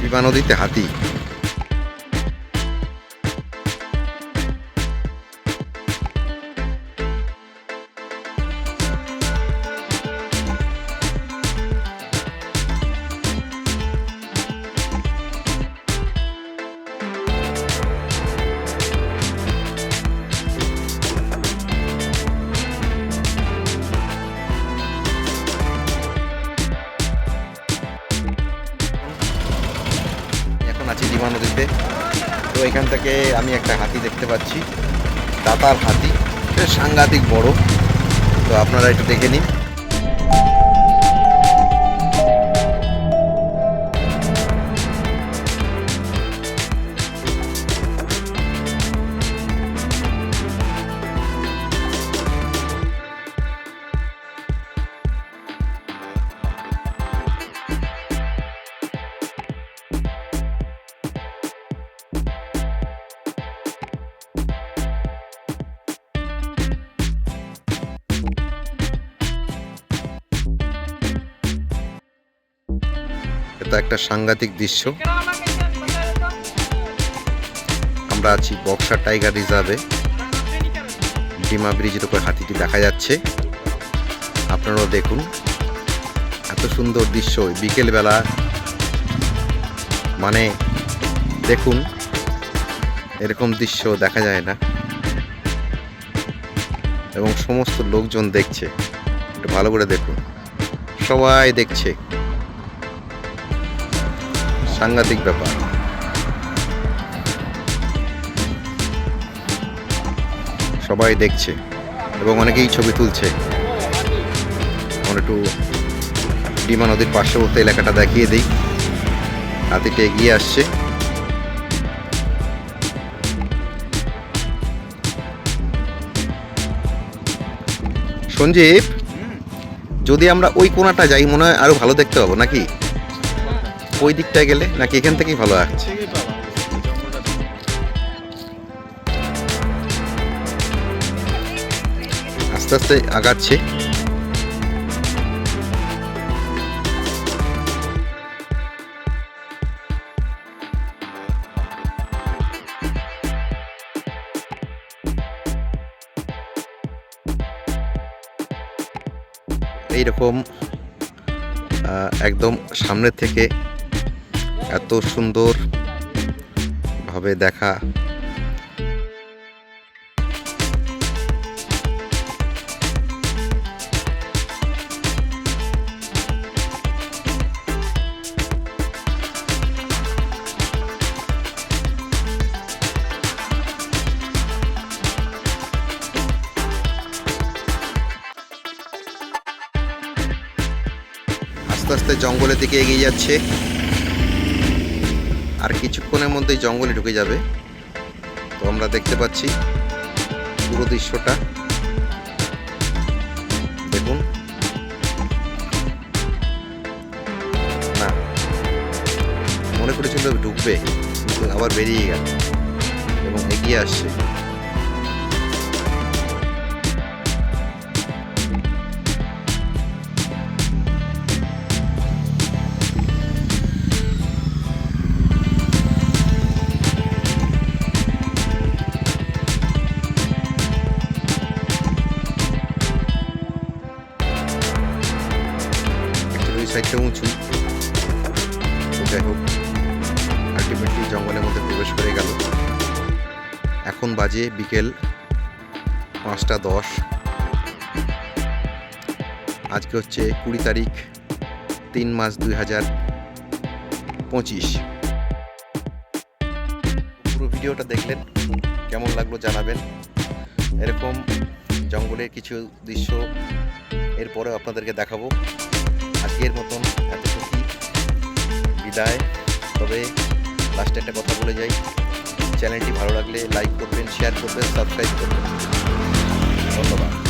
বিমা নদীতে হাতি ডিমা তো এখান থেকে আমি একটা হাতি দেখতে পাচ্ছি। দাতার হাতি। সাংঘাতিক বড়। তো আপনারা একটু দেখে নিন। এটা একটা সাংঘাতিক দৃশ্য। আমরা আছি বক্সার টাইগার রিজার্ভে। ডিমা ব্রিজের উপর হাতিটি দেখা যাচ্ছে। আপনারাও দেখুন এত সুন্দর দৃশ্য। বিকেলবেলা মানে দেখুন, এরকম দৃশ্য দেখা যায় না। এবং সমস্ত লোকজন দেখছে। একটু ভালো করে দেখুন। সবাই দেখছে। সাংঘাতিক ব্যাপার। সবাই দেখছে এবং অনেকেই ছবি তুলছে। আমরা একটু ডিমা নদীর পার্শ্ববর্তী এলাকাটা দেখিয়ে দিই। হাতিটা এগিয়ে আসছে। সঞ্জীব যদি আমরা ওই কোনাটা যাই মনে হয় আরও ভালো দেখতে পাবো নাকি? ওই দিকটায় গেলে নাকি এখান থেকেই ভালো আসছে আস্তে আস্তে আগাচ্ছে। এইরকম একদম সামনের থেকে এত সুন্দর ভাবে দেখা। আস্তে আস্তে জঙ্গলের দিকে এগিয়ে যাচ্ছে। আর কিছুক্ষণের মধ্যেই জঙ্গলে ঢুকে যাবে। তো আমরা দেখতে পাচ্ছি পুরো দৃশ্যটা। দেখুন। না। মনে করেছিল ঢুকবে আবার বেরিয়ে গেল। এবং এগিয়ে আসছে। অ্যাকচুয়ালি উঁচু। যাই হোক আলটিমেটলি জঙ্গলের মধ্যে প্রবেশ করে গেল। এখন বাজে বিকেল পাঁচটা দশ। আজকে হচ্ছে কুড়ি তারিখ, তিন মাস দুই হাজার পঁচিশ। পুরো ভিডিওটা দেখলেন, কেমন লাগল জানাবেন। এরকম জঙ্গলের কিছু দৃশ্য এরপরেও আপনাদেরকে দেখাবো। আজকের মতন এতটুকুই। বিদায়। তবে লাস্টে একটা কথা বলে যাই। চ্যানেলটি ভালো লাগলে লাইক করবেন শেয়ার করবেন সাবস্ক্রাইব করবেন। ধন্যবাদ।